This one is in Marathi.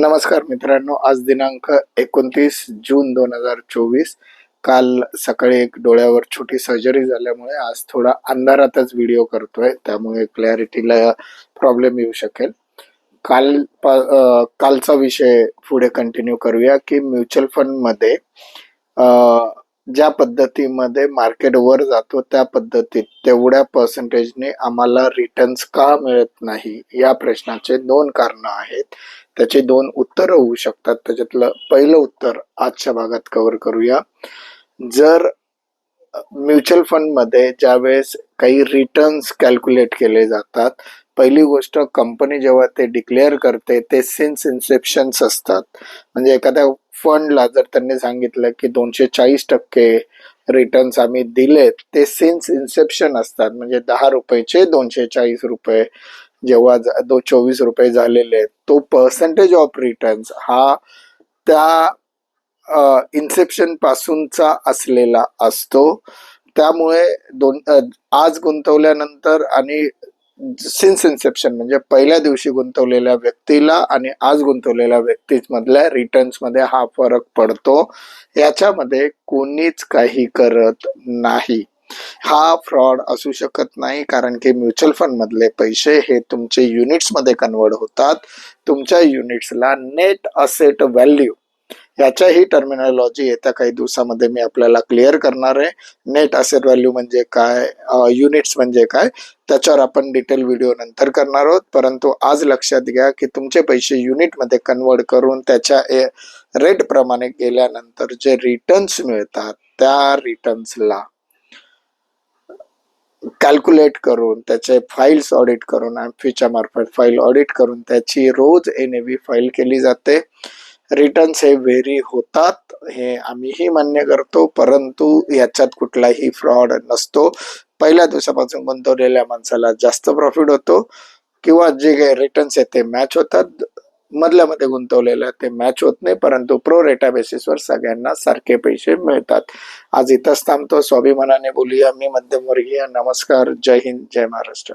नमस्कार मित्रांनो आज दिनांक एकोणतीस जून दोन हजार चोवीस. काल सकाळी एक डोळ्यावर छोटी सर्जरी झाल्यामुळे आज थोडा अंधारातच व्हिडिओ करतोय त्यामुळे क्लॅरिटीला प्रॉब्लेम येऊ शकेल. काल कालचा विषय पुढे कंटिन्यू करूया की म्युच्युअल फंडमध्ये ज्या पद्धतीमध्ये मार्केट वर जातो त्या पद्धतीत तेवढ्या पर्सेंटेजने आम्हाला रिटर्न्स का मिळत नाही? या प्रश्नाचे दोन कारणं आहेत. त्याचे दोन उत्तर होऊ शकतात. त्याच्यातलं पहिलं उत्तर आजच्या भागात कव्हर करूया. जर म्युच्युअल फंडमध्ये ज्यावेळेस काही रिटर्न्स कॅल्क्युलेट केले जातात पहिली गोष्ट कंपनी जेव्हा ते डिक्लेअर करते ते सिन्स इन्सेप्शन्स असतात. म्हणजे एखाद्या फंडला जर त्यांनी सांगितलं की दोनशे चाळीस टक्के रिटर्न्स आम्ही दिलेत ते सिन्स इन्सेप्शन असतात. म्हणजे दहा रुपयेचे दोनशे चाळीस रुपये जेव्हा दो चोवीस रुपये झालेले आहेत तो पर्सेंटेज ऑफ रिटर्न्स हा त्या इन्सेप्शन पासूनचा असलेला असतो. त्यामुळे दोन आज गुंतवल्यानंतर आणि सिन्स इन्सेप्शन म्हणजे पहिल्या दिवशी गुंतवलेल्या व्यक्तीला आणि आज गुंतवलेल्या व्यक्तीमधल्या रिटर्न्समध्ये हा फरक पडतो. याच्यामध्ये कोणीच काही करत नाही. हा फ्रॉड असू शकत नाही कारण की म्युच्युअल फंड मधले पैसे हे तुमचे युनिट्समध्ये कन्वर्ट होतात. तुमच्या युनिट्सला नेट असेट व्हॅल्यू याच्याही टर्मिनॉलॉजी येत्या काही दिवसामध्ये मी आपल्याला क्लिअर करणार आहे. नेट असेट व्हॅल्यू म्हणजे काय युनिट्स म्हणजे काय त्याच्यावर आपण डिटेल व्हिडिओ नंतर करणार आहोत. परंतु आज लक्षात घ्या की तुमचे पैसे युनिटमध्ये कन्वर्ट करून त्याच्या रेट प्रमाणे गेल्यानंतर जे रिटर्न्स मिळतात त्या रिटर्न्सला कॅल्क्युलेट करून त्याचे फाईल्स ऑडिट करून एम्फीच्या मार्फत फाईल ऑडिट करून त्याची रोज एन ए फाईल केली जाते. रिटर्न्स हे व्हेरी होतात. हे आम्हीही मान्य करतो. परंतु याच्यात कुठलाही फ्रॉड नसतो. पहिल्या दिवसापासून गुंतवलेल्या माणसाला जास्त प्रॉफिट होतो. किंवा जे काही रिटर्न्स आहेत ते मॅच होतात. मधल्या मध्ये गुंतवलेल्या ते मॅच होत नाही. परंतु प्रो रेटा बेसिसवर सगळ्यांना सारखे पैसे मिळतात. आज इथंच थांबतो. स्वाभिमानाने बोलूया. मी मध्यमवर्गीय. नमस्कार. जय हिंद. जय महाराष्ट्र.